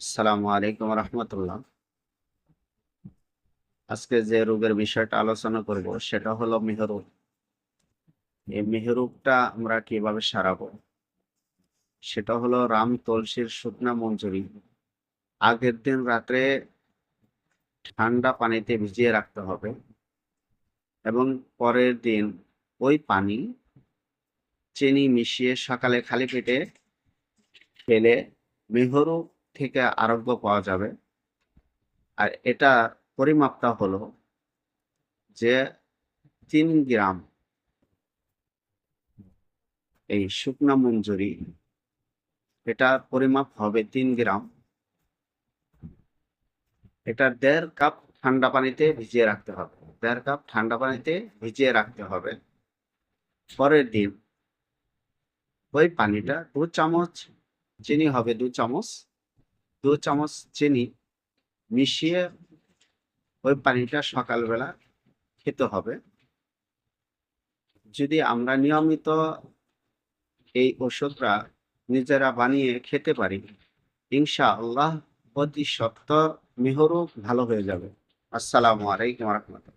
আসসালামু আলাইকুম রহমতুল্লাহ। আজকে যে রোগের বিষয়টা আলোচনা করব সেটা হলো মেহরুগ এই মেহরুগটা আমরা কীভাবে সারাবো? সেটা হলো রাম তুলসীর শুকনা মঞ্জুরি। আগের দিন রাত্রে ঠান্ডা পানিতে ভিজিয়ে রাখতে হবে এবং পরের দিন ওই পানি চিনি মিশিয়ে সকালে খালি পেটে খেলে মেহরুগ থেকে আরোগ্য পাওয়া যাবে। আর এটা পরিমাপটা হলো যে তিন গ্রাম এই শুকনা মঞ্জুরি, এটা পরিমাপ হবে তিন গ্রাম। এটা দেড় কাপ ঠান্ডা পানিতে ভিজিয়ে রাখতে হবে। দেড় কাপ ঠান্ডা পানিতে ভিজিয়ে রাখতে হবে। পরের দিন ওই পানিটা দু চামচ, চিনি হবে দু চামচ দু চামচ চিনি মিশিয়ে ওই পানিটা সকালবেলা খেতে হবে। যদি আমরা নিয়মিত এই ওষুধটা নিজেরা বানিয়ে খেতে পারি ইনশা আল্লাহ অতি সত্তর মেহরও ভালো হয়ে যাবে। আসসালামু আলাইকুম রহমতুল্লাহ।